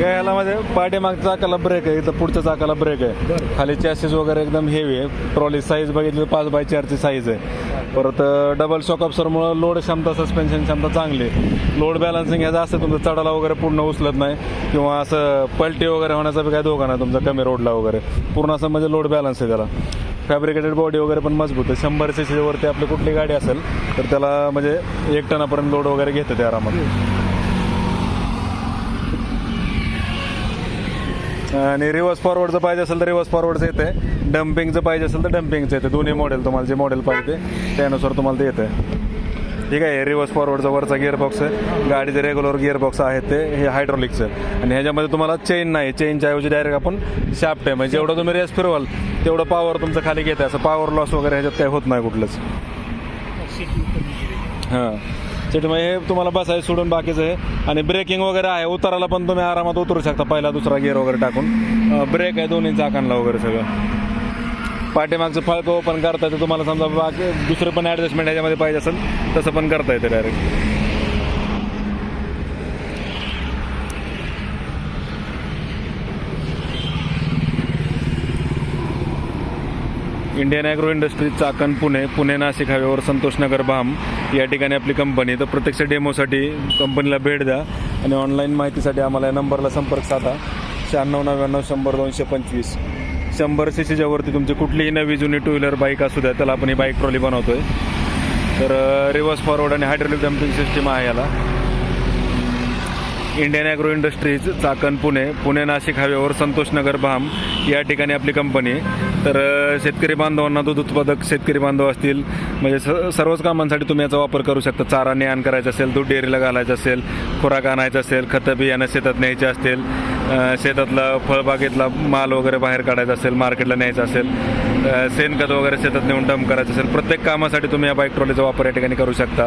या ह्याला म्हणजे पाठीमागच्या चाकाला ब्रेक आहे इथं पुढच्या चाकाला ब्रेक आहे. खाली चॅसेस वगैरे एकदम हेवी आहे. ट्रॉली साईज बघितली तर पाच बाय चारची साईज आहे. परत डबल शॉक ऑप्सरमुळं लोड क्षमता सस्पेन्शन क्षमता चांगली आहे. लोड बॅलन्सिंग ह्याचं असं तुमचं चढाला वगैरे पूर्ण उचलत नाही. किंवा असं पलटी वगैरे होण्याचा बी काय धोका नाही तुमचा कमी रोडला वगैरे. पूर्ण असं म्हणजे लोड बॅलन्स आहे त्याला. फॅब्रिकेटेड बॉडी वगैरे पण मजबूत आहे. शंभर सी वरती आपली कुठली गाडी असेल तर त्याला म्हणजे एक टनापर्यंत लोड वगैरे घेतं ते आरामात. आणि रिव्हर्स फॉरवर्डचं पाहिजे असेल तर रिव्हर्स फॉरवर्डचं येते डम्पिंगचं पाहिजे असेल तर डम्पिंगचं येते दोन्ही मॉडेल तुम्हाला जे मॉडेल पाहिजे त्यानुसार तुम्हाला ते येतं ठीक आहे रिव्हर्स फॉरवर्डचा वरचा गिअर बॉक्स आहे. गाडीचे रेग्युलर गिअर बॉक्स आहेत ते. हे हायड्रॉलिकचं आहे आणि ह्याच्यामध्ये तुम्हाला चेन नाही. चेनच्या ऐवजी डायरेक्ट आपण शाफ्ट आहे. म्हणजे जेवढं तुम्ही रेस फिरवाल तेवढं पॉवर तुमचं खाली घेते असं पॉवर लॉस वगैरे ह्याच्यात काही होत नाही कुठलंच. हां. त्याच्यामुळे हे म्हणजे तुम्हाला बसायचं सोडून बाकीचं आहे. आणि ब्रेकिंग वगैरे आहे उताराला पण तुम्ही आरामात उतरू शकता पहिला दुसरा गिअर वगैरे टाकून. ब्रेक आहे दोन्ही चाकांना वगैरे सगळं. पाठीमागचं फळकं ओपन करता येतं तुम्हाला समजा बाकी दुसरं पण ॲडजस्टमेंट ह्याच्यामध्ये पाहिजे असेल तसं पण करता येतं direct Indian agro industries Chakan Pune Pune Nashik हायवेवर संतोषनगर भाम या ठिकाणी आपली कंपनी तर प्रत्यक्ष डेमोसाठी कंपनीला भेट द्या आणि ऑनलाईन माहितीसाठी आम्हाला या नंबरला संपर्क साधा. शहाण्णव नव्याण्णव शंभर दोनशे पंचवीस. शंभर सी सीच्या वरती तुमची कुठलीही नवी जुनी टू व्हीलर बाईक असू द्या त्याला आपण ही बाईक ट्रॉली बनवतोय. तर uh, रिव्हर्स फॉरवर्ड आणि हायड्रोलिक डम्पिंग सिस्टीम आहे याला. Indian agro industries Chakan Pune Pune Nashik हायवेवर संतोषनगर भाम या ठिकाणी आपली कंपनी तर शेतकरी बांधवांना दूध उत्पादक शेतकरी बांधव असतील म्हणजे स सर्वच कामांसाठी तुम्ही याचा वापर करू शकता. चारा नेहाण करायचा असेल दूध डेअरीला घालायचं असेल खुराक आणायचं असेल खतं बियाणं शेतात न्यायचे असतील शेतातला फळबागेतला माल वगैरे बाहेर काढायचा असेल मार्केटला न्यायचा असेल शेणखत वगैरे शेतात नेऊन डंप करायचं असेल प्रत्येक कामासाठी तुम्ही या बाईक ट्रॉलीचा वापर या ठिकाणी करू शकता.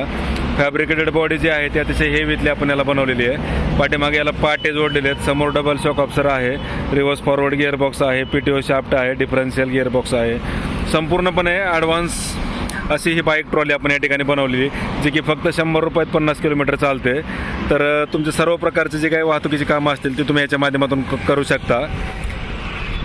फॅब्रिकेटेड बॉडी जी आहे ती अतिशय हेवीतली आपण याला बनवलेली आहे. पाठीमागे याला पाटे जोडलेले आहेत. समोर डबल शॉक ऑप्सर आहे. रिव्हर्स फॉरवर्ड गिअर बॉक्स आहे ओ शाफ्ट आहे. डिफरन्शियल गिअरबॉक्स आहे. संपूर्णपणे ॲडव्हान्स अशी ही बाईक ट्रॉली आपण या ठिकाणी बनवलेली जी की फक्त शंभर रुपयात पन्नास किलोमीटर चालते. तर तुमचे सर्व प्रकारचे जे काही वाहतुकीची कामं असतील ती तुम्ही याच्या माध्यमातून करू शकता.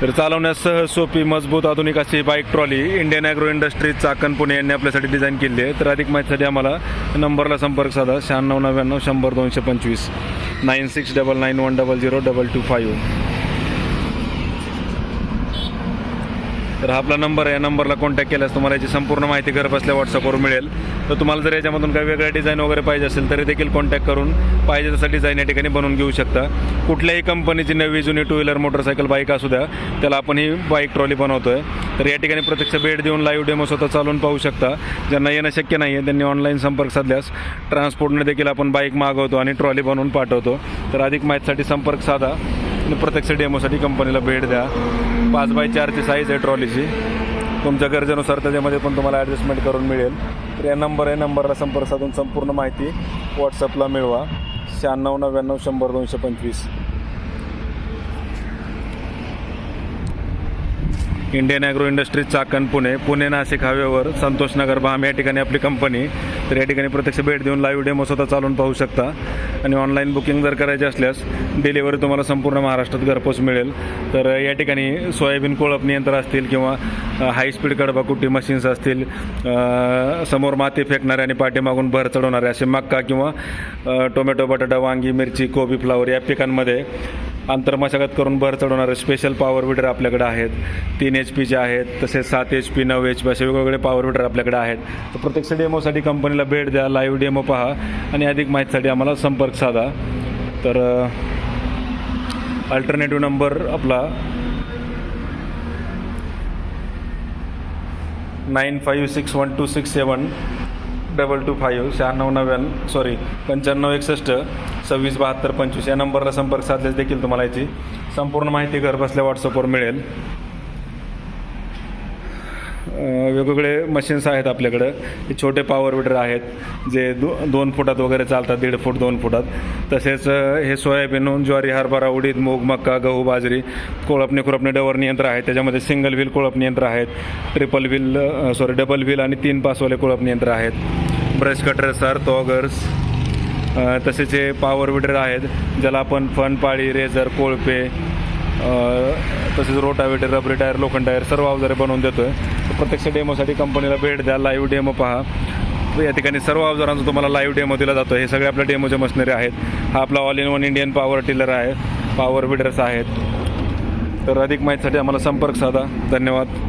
तर चालवण्यास सहज सोपी मजबूत आधुनिक अशी bike trolley Indian agro industries Chakan Pune यांनी आपल्यासाठी डिझाईन केली आहे. तर अधिक माहितीसाठी आम्हाला नंबरला संपर्क साधा. शहाण्णव नव्याण्णव शंभर दोनशे पंचवीस. Nine six double nine one double zero double two five. तर हा आपला नंबर आहे. या नंबरला कॉन्टॅक्ट केल्यास तुम्हाला याची संपूर्ण माहिती घर बसल्या व्हॉट्सअपवर मिळेल. तर तुम्हाला जर याच्यामधून काही वेगळ्या डिझाईन वगैरे पाहिजे असेल तरी देखील कॉन्टॅक्ट करून पाहिजे तसं डिझाईन या ठिकाणी बनवून घेऊ शकता. कुठल्याही कंपनीची नवी जुनी टू व्हीलर मोटरसायकल बाईक असू द्या त्याला आपण ही बाईक ट्रॉली बनवतो आहे तर या ठिकाणी प्रत्यक्ष भेट देऊन लाईव्ह डेमो स्वतः चालवून पाहू शकता. ज्यांना येणं शक्य नाही आहे त्यांनी ऑनलाईन संपर्क साधल्यास ट्रान्सपोर्टने देखील आपण बाईक मागवतो आणि ट्रॉली बनवून पाठवतो. तर अधिक माहितीसाठी संपर्क साधा. आणि प्रत्यक्ष डेमोसाठी कंपनीला भेट द्या. पाच बाय चारची साईज आहे ट्रॉलीची तुमच्या गरजेनुसार त्याच्यामध्ये पण तुम्हाला ॲडजस्टमेंट करून मिळेल. तर या नंबर आहे नंबरला संपर्क साधून संपूर्ण माहिती व्हॉट्सअपला मिळवा. शहाण्णव नव्याण्णव शंभर दोनशे पंचवीस. Indian agro industries Chakan Pune. Pune Nashik हायवेवर संतोषनगर भाम या ठिकाणी आपली कंपनी तर या ठिकाणी प्रत्यक्ष भेट देऊन लाईव्ह डेमो स्वतः चालून पाहू शकता. आणि ऑनलाईन बुकिंग जर करायची असल्यास डिलिव्हरी तुम्हाला संपूर्ण महाराष्ट्रात घरपोच मिळेल. तर या ठिकाणी सोयाबीन कोळपणी यंत्र असतील किंवा हाय स्पीड कडबाकुट्टी मशीन्स असतील समोर माती फेकणारे आणि पाठीमागून भर चढवणारे असे मक्का किंवा टोमॅटो बटाटा वांगी मिरची कोबी फ्लावर या पिकांमध्ये अंतर्मशागत करून भर चढवणारे स्पेशल पॉवर विडर आपल्याकडे आहेत. तीन एच पीचे आहेत तसेच सात एच पी नऊ एच पी असे वेगवेगळे पॉवर विडर आपल्याकडे आहेत. तर प्रत्यक्ष डेमोसाठी कंपनीला भेट द्या लाईव्ह डेमो पहा आणि अधिक माहितीसाठी आम्हाला संपर्क साधा. तर अल्टरनेटिव्ह नंबर आपला nine five six one two six seven double two five शहाण्णव नव्याण्णव सॉरी पंच्याण्णव एकसष्ट सव्वीस बहात्तर पंचवीस या नंबरला संपर्क साधल्यास देखील तुम्हाला याची संपूर्ण माहिती घरबसल्या व्हॉट्सअपवर मिळेल. वेगवेगळे मशीन्स आहेत आपल्याकडं. हे छोटे पॉवर विडर आहेत जे दो दोन फुटात वगैरे चालतात दीड फूट दोन फुटात. तसेच हे सोयाबीन ज्वारी हरभरा उडीद मूग मक्का गहू बाजरी कोळपणे खुरपणे डवरणी यंत्र आहेत. त्याच्यामध्ये सिंगल व्हील कोळपणी यंत्र आहेत triple wheel sorry double wheel आणि तीन पासवाले कोळपणी यंत्र आहेत. ब्रश कटर सर तॉगर्स तसेच हे पॉवर विडर आहेत ज्याला आपण फन पाळी रेझर कोळपे तसेच रोटावेटर रबरी टायर लोखंड टायर सर्व अवजारे बनवून देतो आहे प्रत्यक्ष डेमोसाठी कंपनीला भेट द्या लाईव्ह डेमो पहा. या ठिकाणी सर्व अवजारांचा तुम्हाला लाईव्ह डेमो दिला जातो. हे सगळे आपल्या डेमोच्या मशिनरी आहेत. हा आपला all in one Indian power tiller आहे. पॉवर विडर्स आहेत. तर अधिक माहितीसाठी आम्हाला संपर्क साधा. धन्यवाद.